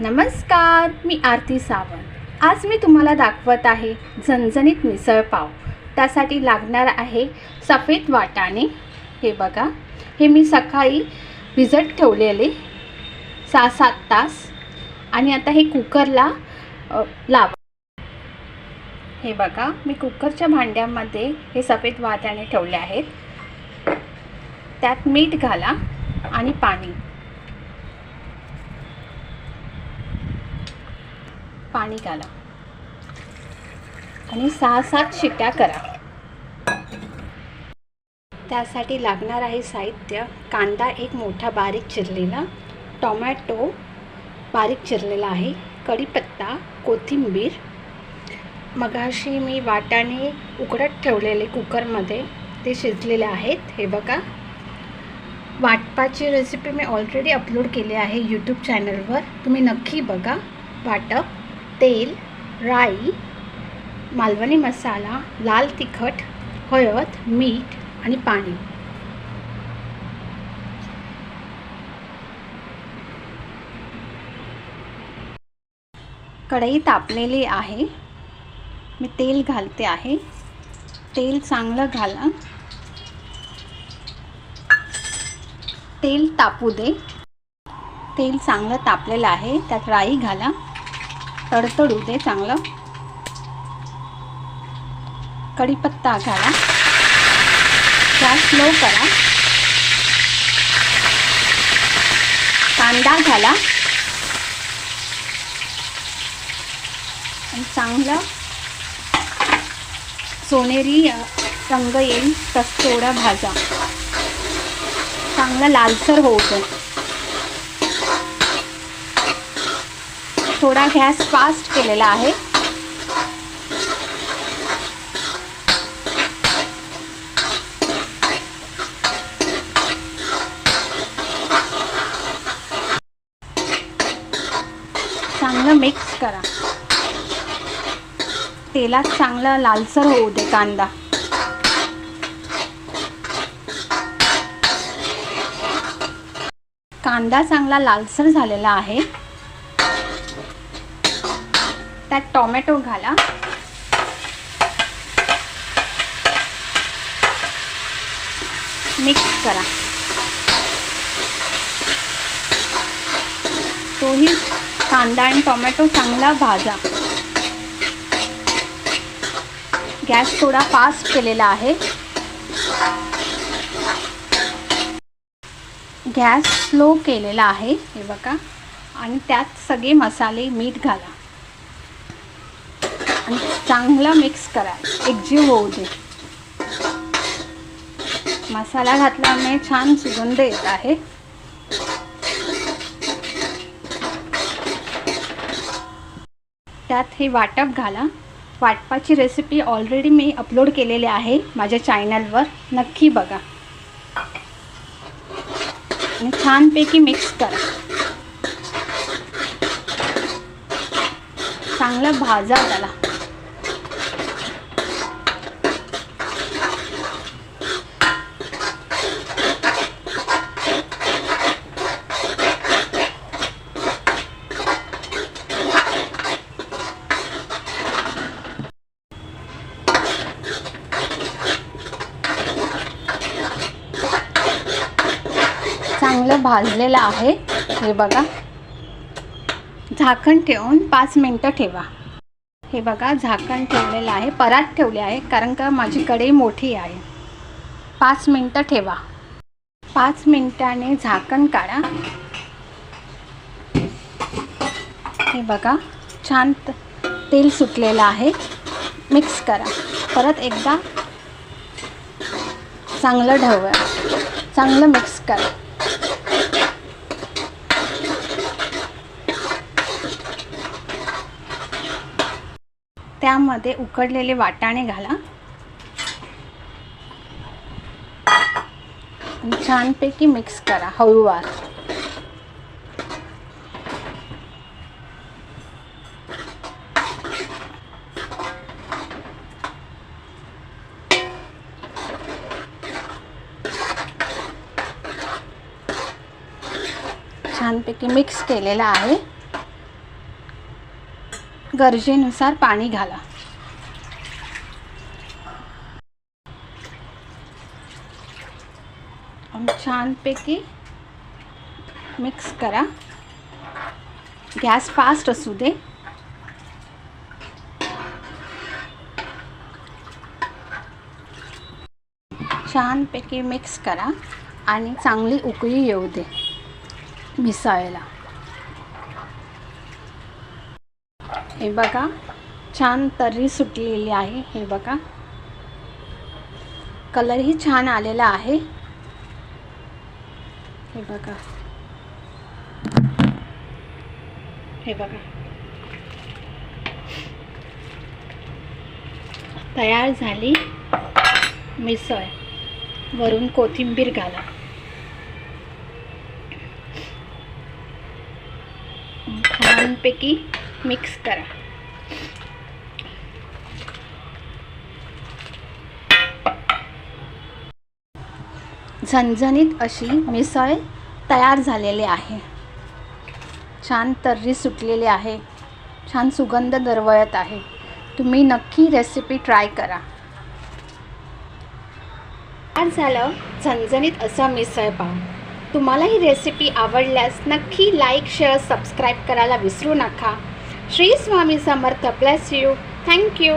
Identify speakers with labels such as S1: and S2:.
S1: नमस्कार मी आरती सावंत. आज मी तुम्हाला दाखवत आहे झणझणीत मिसळपाव त्यासाठी लागणार आहे सफेद वाटाणे. हे बघा हे मी सकाळी भिजत ठेवलेले सहा सात तास. आणि आता हे कुकरला लाव. हे बघा मी कुकरच्या भांड्यामध्ये हे सफेद वाटाणे ठेवले आहेत. त्यात मीठ घाला आणि पाणी. पाणी घाला. आणि सहा सात शिट्या करा. त्यासाठी लागणार आहे साहित्य. कांदा एक मोठा बारीक चिरलेला. टोमॅटो बारीक चिरलेला आहे. कढीपत्ता कोथिंबीर. मगाशी मी वाटाणे उकडत ठेवलेले कुकरमध्ये. ते शिजलेले आहेत. हे बघा. वाटपाची रेसिपी मी ऑलरेडी अपलोड केली आहे यूट्यूब चॅनलवर तुम्ही नक्की बघा. वाटप. तेल राई मालवणी मसाला लाल तिखट हळद मीठ आणि पाणी. कढई तापलेली आहे. मी तेल घालते आहे. तेल चांगलं घाला. तेल तापू दे. तेल चांगलं तापलेलं आहे. त्यात राई घाला. तडतडू दे चांगलं. कढीपत्ता घाला गॅस स्लो करा. कांदा घाला. आणि चांगलं सोनेरी रंग येईल तस थोडा भाजा. चांगला लालसर होऊ थोडा गॅस फास्ट केलेला आहे. चांगलं मिक्स करा. तेलात चांगला लालसर होऊ दे कांदा. कांदा चांगला लालसर झालेला आहे. त्यात टोमॅटो घाला. मिक्स करा. तोही कांदा आणि टोमॅटो चांगला भाजा. गॅस थोडा फास्ट केलेला आहे. गॅस स्लो केलेला आहे हे बघा. आणि त्यात सगळे मसाले मीठ घाला. आणि चांगलं मिक्स करा. एकजीव होऊ दे. मसाला घातल्यामुळे छान सुगंध येत आहे. त्यात हे वाटप घाला. वाटपाची रेसिपी ऑलरेडी मी अपलोड केलेली आहे माझ्या चॅनलवर नक्की बघा. आणि छानपैकी मिक्स करा. चांगलं भाजा त्याला. चांगलं भाजलेलं आहे. हे बघा. झाकण ठेवून पाच मिनटं ठेवा. हे बघा झाकण ठेवलेलं आहे. परात ठेवले आहे कारण का माझी कढई मोठी आहे. पाच मिनटं ठेवा. पाच मिनटाने झाकण काढा. हे बघा छान तेल सुटलेलं आहे. मिक्स करा. परत एकदा चांगलं ढवळा. चांगलं मिक्स करा. त्यामध्ये उकडलेले वाटाणे घाला. छानपैकी मिक्स करा हळूवार. छानपैकी मिक्स केलेला आहे. गरजेनुसार पाणी घाला. छानपैकी मिक्स करा. गॅस फास्ट असू दे. छानपैकी मिक्स करा आणि चांगली उकळी येऊ दे. मिसळायला. हे बघा छान तर्री सुटलेली आहे हे बघा. कलरही छान आलेला आहे. हे बघा. हे बघा. तयार झाली मिसळ. वरून कोथिंबीर घाला. छानपैकी मिक्स करा. झणझणीत अशी मिसळ तयार झालेली आहे. छान तर्री सुटलेली आहे. छान सुगंध दरवळत आहे. तुम्ही नक्की रेसिपी ट्राय करा. आज झालं झणझणीत असा मिसळ पाव. तुम्हाला ही रेसिपी आवडल्यास नक्की लाईक शेअर सबस्क्राईब करायला विसरू नका. Shri Swami Samarth bless you thank you